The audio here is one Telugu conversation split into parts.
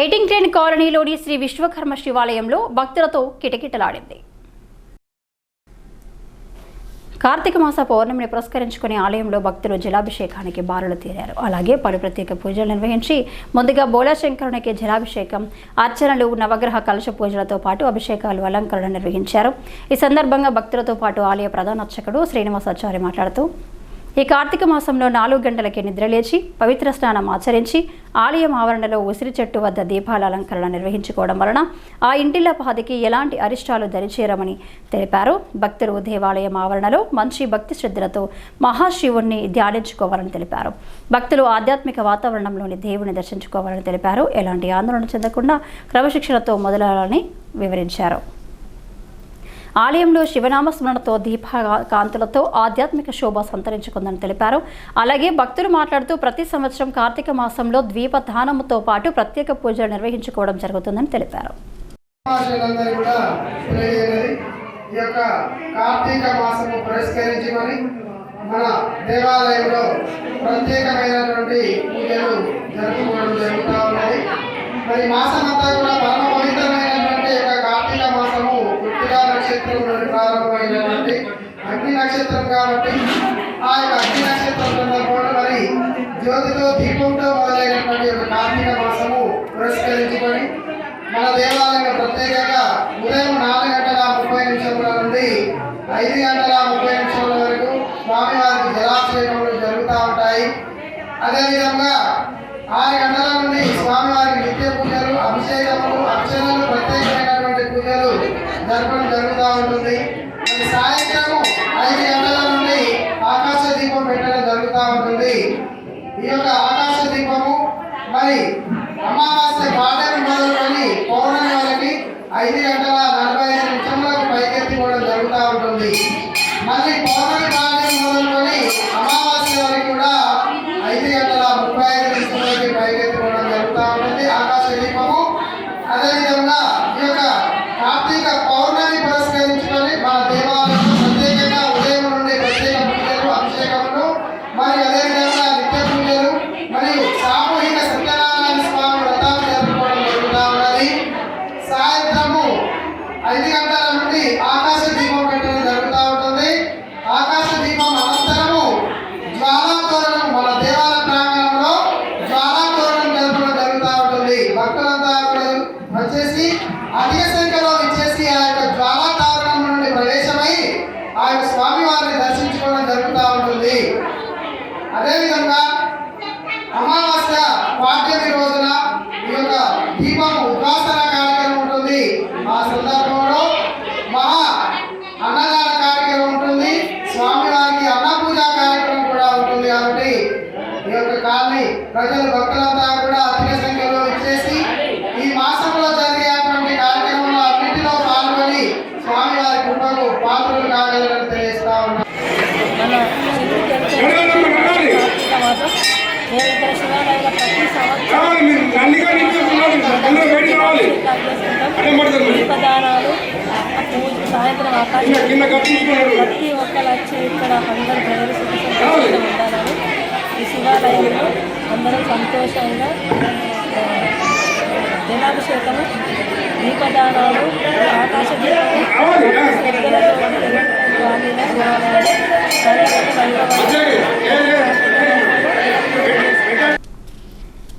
ఎయిటింగ్ ట్రైన్ కాలనీలోని శ్రీ విశ్వకర్మ శివాలయంలో భక్తులతో కిటకిటలాడింది. కార్తీక మాస పౌర్ణమిని పురస్కరించుకుని ఆలయంలో భక్తులు జలాభిషేకానికి బారులు తీరారు. అలాగే పలు ప్రత్యేక పూజలు నిర్వహించి ముందుగా బోలాశంకరునికి జలాభిషేకం అర్చనలు నవగ్రహ కలశ పూజలతో పాటు అభిషేకాలు అలంకరణ నిర్వహించారు. ఈ సందర్భంగా భక్తులతో పాటు ఆలయ ప్రధాన అర్చకుడు శ్రీనివాసాచారి మాట్లాడుతూ ఈ కార్తీక మాసంలో నాలుగు గంటలకి నిద్రలేచి పవిత్ర స్నానం ఆచరించి ఆలయం ఆవరణలో ఉసిరి చెట్టు వద్ద దీపాల అలంకరణ నిర్వహించుకోవడం వలన ఆ ఇంటిల పాదికి ఎలాంటి అరిష్టాలు దరిచేరమని తెలిపారు. భక్తులు దేవాలయం ఆవరణలో మంచి భక్తి శ్రద్ధలతో మహాశివుణ్ణి ధ్యానించుకోవాలని తెలిపారు. భక్తులు ఆధ్యాత్మిక వాతావరణంలోని దేవుని దర్శించుకోవాలని తెలిపారు. ఎలాంటి ఆందోళన చెందకుండా క్రమశిక్షణతో మొదలాలని వివరించారు. ఆలయంలో శివనామ స్మరణతో దీప కాంతులతో ఆధ్యాత్మిక శోభ సంతరించుకుందని తెలిపారు. అలాగే భక్తులు మాట్లాడుతూ ప్రతి సంవత్సరం కార్తీక మాసంలో ద్వీప దానముతో పాటు ప్రత్యేక పూజలు నిర్వహించుకోవడం జరుగుతుందని తెలిపారు. ఈ యొక్క కార్తీక మాసము పురస్కరించుకొని మన దేవాలయంలో ప్రత్యేకమైనటువంటి పూజలు జరుపుకోవడం జరుగుతూ ఉన్నది మరి మాసమంతా కూడా బాగా పవిత్రమైనటువంటి ఈ యొక్క కార్తీక మాసము పుట్టిగా నక్షత్రం నుండి ప్రారంభమైనటువంటి అగ్ని నక్షత్రం కాబట్టి ఆ యొక్క అగ్ని నక్షత్రం సందర్భంలో మరి జ్యోతితో దీపంతో మొదలైనటువంటి ఒక కార్తీక మాసము పురస్కరించుకొని మన దేవాలయంలో ప్రత్యేకంగా ఉదయం నాలుగు గంటల ముప్పై నిమిషముల నుండి ఐదు గంటల ముప్పై నిమిషముల వరకు స్వామివారికి జలాభిషేకములు జరుగుతూ ఉంటాయి. అదేవిధంగా ఆరు గంటల నుండి స్వామివారికి నిత్య పూజలు అభిషేకములు అక్షరాలు ప్రత్యేకమైనటువంటి పూజలు జరపడం జరుగుతూ ఉంటుంది. సాయంత్రం ఐదు గంటల నుండి ఆకాశ దీపం పెట్టడం జరుగుతూ ఉంటుంది. ఈ యొక్క ఆకాశ దీపము మరి అమావాస్య పాటను మొదలుకొని పౌర్ణమి వరకు ఐదు గంటల నలభై ఐదు నిమిషంలో పైకెత్తి కూడా జరుగుతూ ఉంటుంది. మళ్ళీ పౌర్ణమి ఆకాశ దీపం పెట్టడం జరుగుతూ ఉంటుంది ఆకాశ దీపం అనంతరము జ్వాలాతోరణం మన దేవాలయ ప్రాంగణంలో జ్వాలాతోరణం జరపడం జరుగుతూ ఉంటుంది భక్తులంతా కూడా వచ్చేసి అధిక సంఖ్యలో వచ్చేసి ఆ యొక్క జ్వాలాతారణం నుండి ప్రవేశమై ఆ యొక్క స్వామివారిని దర్శించుకోవడం జరుగుతూ ఉంటుంది అదేవిధంగా అమావాస్య పాడ్యమి రోజున ఈ యొక్క దీపం ఉద్వాసన కార్యక్రమం ఉంటుంది ఆ సందర్భంలో మహా అన్నదాన కార్యక్రమం ఉంటుంది స్వామివారికి అన్న పూజ కార్యక్రమం కూడా ఉంటుంది కాబట్టి ఈ యొక్క కాలనీ ప్రజలు భక్తులంతా కూడా అధిక సంఖ్యలో ఇచ్చేసి ఈ మాసంలో జరిగేటువంటి కార్యక్రమంలో అన్నింటిలో పాల్గొని స్వామివారి కృపకు పాత్రలు కాగలరని తెలియజేస్తా మీరు. దీపదానాలు సాయంత్రం ఆకాశం ప్రతి ఒక్కరు వచ్చి ఇక్కడ అందరూ ప్రజలు ఉండాలని ఈ శివాలయంలో అందరూ సంతోషంగా ఆ, జలాభిషేకము దీపదానాలు ఆకాశ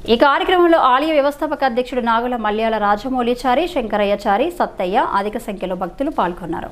ఈ కార్యక్రమంలో ఆలయ వ్యవస్థాపక అధ్యక్షుడు నాగుల మల్యాల రాజమౌళిచారి శంకరయ్యచారి సత్తయ్య అధిక సంఖ్యలో భక్తులు పాల్గొన్నారు.